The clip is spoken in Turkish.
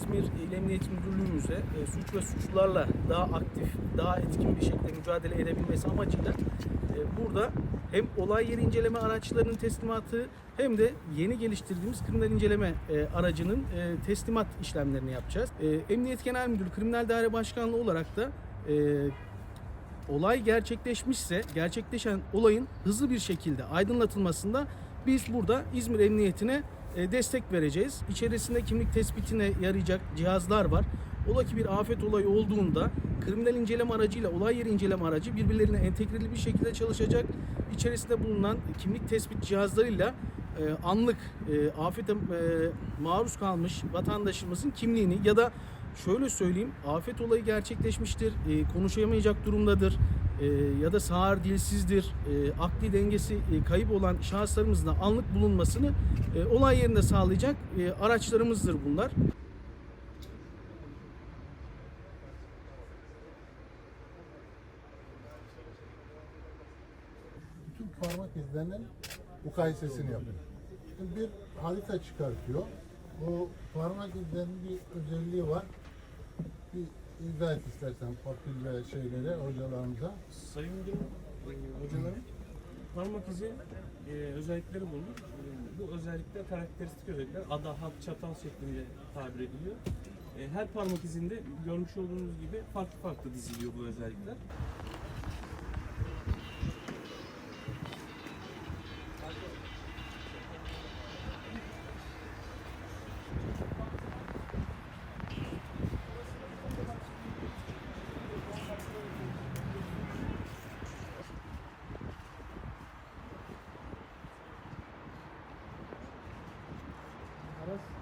İzmir İl Emniyet Müdürlüğümüze e, suç ve suçlularla daha aktif, daha etkin bir şekilde mücadele edebilmesi amacıyla e, burada hem olay yeri inceleme araçlarının teslimatı hem de yeni geliştirdiğimiz kriminal inceleme e, aracının e, teslimat işlemlerini yapacağız. E, Emniyet Genel Müdürlüğü Kriminal Daire Başkanlığı olarak da e, olay gerçekleşmişse gerçekleşen olayın hızlı bir şekilde aydınlatılmasında biz burada İzmir Emniyetine destek vereceğiz. İçerisinde kimlik tespitine yarayacak cihazlar var. Ola ki bir afet olayı olduğunda kriminal inceleme aracıyla olay yeri inceleme aracı birbirlerine entegreli bir şekilde çalışacak. İçerisinde bulunan kimlik tespit cihazlarıyla e, anlık e, afete e, maruz kalmış vatandaşımızın kimliğini ya da şöyle söyleyeyim afet olayı gerçekleşmiştir, e, konuşamayacak durumdadır e, ya da sağır dilsizdir, e, akli dengesi e, kayıp olan şahıslarımızın da anlık bulunmasını e, olay yerinde sağlayacak e, araçlarımızdır bunlar. bütün parmak izlerinin mukayesesini yapıyor. Şimdi bir harita çıkartıyor. Bu parmak izlerinin bir özelliği var. Bir izah et istersen fakir ve şeylere, hocalarımıza. Sayın hocalarım parmak izi e, özellikleri bulunur. Bu özellikler karakteristik özellikler. Ada, hap, çatal şeklinde tabir ediliyor. E, her parmak izinde görmüş olduğunuz gibi farklı farklı diziliyor bu özellikler. us.